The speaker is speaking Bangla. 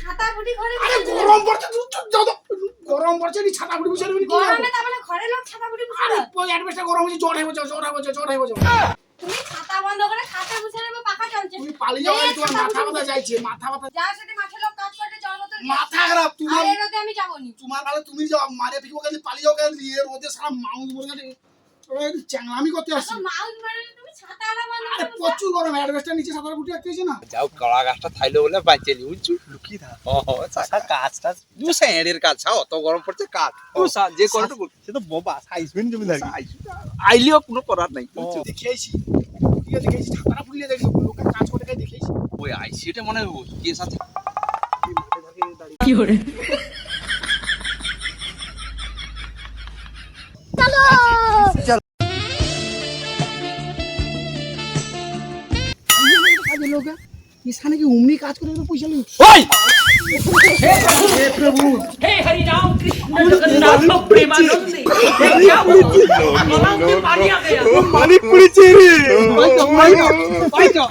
ছাতা বুটি ঘরে গরম পড়ছে। গরম নি ছাতা গরমে তার মানে ঘরে লোক ছাতা বুটি বসে আরে ওই অ্যাডভেস্টার গরম হচ্ছে জ্বর হয়ে জ্বর হয়ে জ্বর হয়ে তুমি ছাতা বন্ধ করে খাতা বুঝে নেবে পাখা চলছে। তুমি পালিয়ে যাও তোমার মাথা ব্যথা মাথা ব্যথা সাথে মাঠে লোক কাজ করতে জল বোতল মাথা খারাপ আর রোদে আমি যাবনি। তোমার ভালো তুমি যাও মারে পিকো গেলে পালিয়ে যাও গেলে এর মধ্যে সারা মাউস মরে গেলে চ্যাংলামি করতে আসছি। মাউস মারে করে প্রচুর গরম অ্যাডভেস্টার নিচে সাঁতার ফুটি রাখতে হয়েছে না? যাও কড়া গাছটা থাইলো বলে বাঁচিয়ে নি বুঝছ? লুকিয়ে থাক। ও চাষা কাজ টাজ দু স্যাঁড়ের কাজ ছাও অত গরম পড়ছে কাজ দু যে করতে সে তো বোবা সাইজমেন্ট জমি থাকি আইলিও কোনো করার নাই দেখিয়েছি দেখেছি ছাতাটা ফুলিয়ে দেখেছি লোকের কাজ করে খাই দেখিয়েছি ওই আইসিটা মনে হয় কেস আছে কাজে লোক ইসানে কি উমনি কাজ করে তো পয়সা নেই ওই হে প্রভু हे हरिराम कृष्ण जगन्नाथ प्रेमानंद ये क्या हुआ गलाव में पानी आ गया মালিক পুড়েছে রে ওই তো, ওই তো। ওই তো